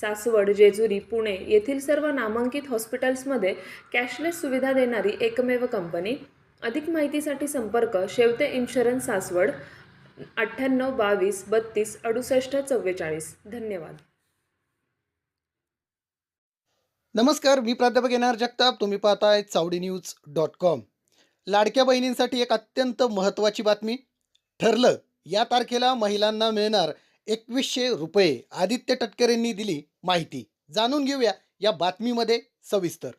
सासवड जेजुरी पुणे येथील सर्व नामांकित हॉस्पिटल्समध्ये कॅशलेस सुविधा देणारी एकमेव कंपनी. अधिक माहितीसाठी संपर्क शेवते इन्शुरन्स सासवड अठ्ठ्याण्णव बावीस बत्तीस अडुसष्ट चव्वेचाळीस. धन्यवाद. नमस्कार मी प्राध्यापक येणार जगताप. तुम्ही पाहताय चावडी न्यूज डॉट कॉम. लाडक्या बहिणींसाठी एक अत्यंत महत्त्वाची बातमी ठरलं. या तारखेला महिलांना मिळणार एकवीसशे रुपये आदित्य टटकरेंनी दिली माहिती. जाणून घेऊया या बातमीमध्ये सविस्तर.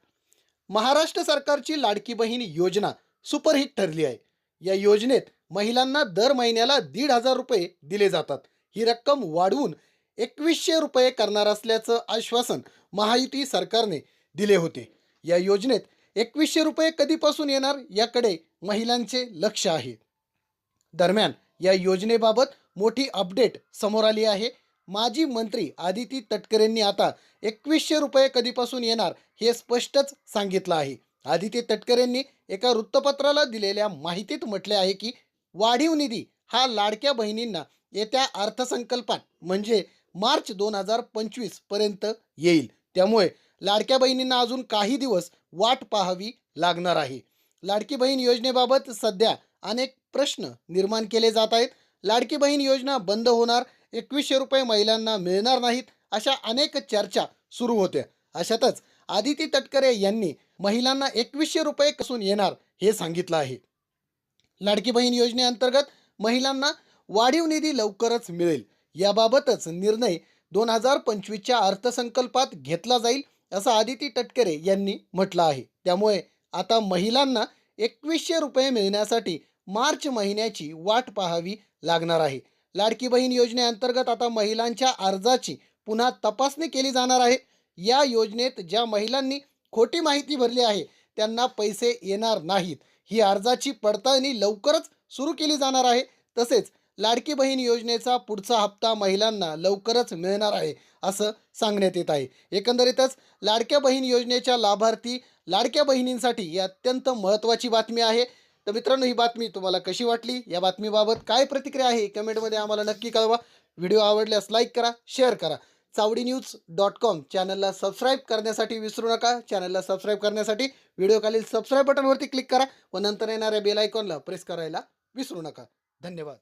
महाराष्ट्र सरकारची लाडकी बहीण योजना सुपरहिट ठरली आहे. या योजनेत महिलांना दर महिन्याला दीड हजार रुपये दिले जातात. ही रक्कम वाढवून एकवीसशे रुपये करणार असल्याचं आश्वासन महायुती सरकारने दिले होते. या योजनेत एकवीसशे रुपये कधीपासून येणार याकडे महिलांचे लक्ष आहे. दरम्यान या योजनेबाबत मोठी अपडेट समोर आली आहे. माजी मंत्री आदिती तटकरेंनी आता एकवीसशे रुपये कधीपासून येणार हे स्पष्टच सांगितलं आहे. आदिती तटकरेंनी एका वृत्तपत्राला दिलेल्या माहितीत म्हटले आहे की वाढीव निधी हा लाडक्या बहिणींना येत्या अर्थसंकल्पात म्हणजे मार्च दोन हजार पंचवीसपर्यंत येईल. त्यामुळे लाडक्या बहिणींना अजून काही दिवस वाट पाहावी लागणार आहे. लाडकी बहीण योजनेबाबत सध्या अनेक प्रश्न निर्माण केले जात आहेत. लाडकी बहीण योजना बंद होणार एकवीसशे रुपये महिलांना मिळणार नाहीत अशा अनेक चर्चा सुरू होत्या. अशातच आदिती तटकरे यांनी महिलांना एकवीसशे रुपये कसून येणार हे सांगितलं आहे. लाडकी बहीण योजनेअंतर्गत महिलांना वाढीव निधी लवकरच मिळेल. याबाबतच निर्णय दोन हजार पंचवीसच्या अर्थसंकल्पात घेतला जाईल असं आदिती तटकरे यांनी म्हटलं आहे. त्यामुळे आता महिलांना एकवीसशे रुपये मिळण्यासाठी मार्च महिन्याची वाट पाहावी लागणार आहे. लाडकी बहीण योजनेअंतर्गत आता महिलांच्या अर्जाची पुन्हा तपासणी केली जाणार आहे. या योजनेत ज्या महिलांनी खोटी माहिती भरली आहे त्यांना पैसे येणार नाहीत. ही अर्जाची पडताळणी लवकरच सुरू केली जाणार आहे. तसेच लाडकी बहीण योजनेचा पुढचा हप्ता महिलांना लवकरच मिळणार आहे असं सांगण्यात येत आहे. एकंदरीतच लाडक्या बहीण योजनेच्या लाभार्थी लाडक्या बहिणींसाठी ही अत्यंत महत्त्वाची बातमी आहे. तर मित्रांनो ही बातमी तुम्हाला कशी वाटली? या बातमीबाबत काय प्रतिक्रिया आहे? कमेंटमध्ये आम्हाला नक्की कळवा. व्हिडिओ आवडल्यास लाईक करा शेअर करा. चावडी न्यूज डॉट कॉम चॅनलला सबस्क्राईब करण्यासाठी विसरू नका. चॅनलला सबस्क्राईब करण्यासाठी व्हिडिओखालील सबस्क्राईब बटनवरती क्लिक करा व नंतर येणाऱ्या बेल आयकॉनला प्रेस करायला विसरू नका. धन्यवाद.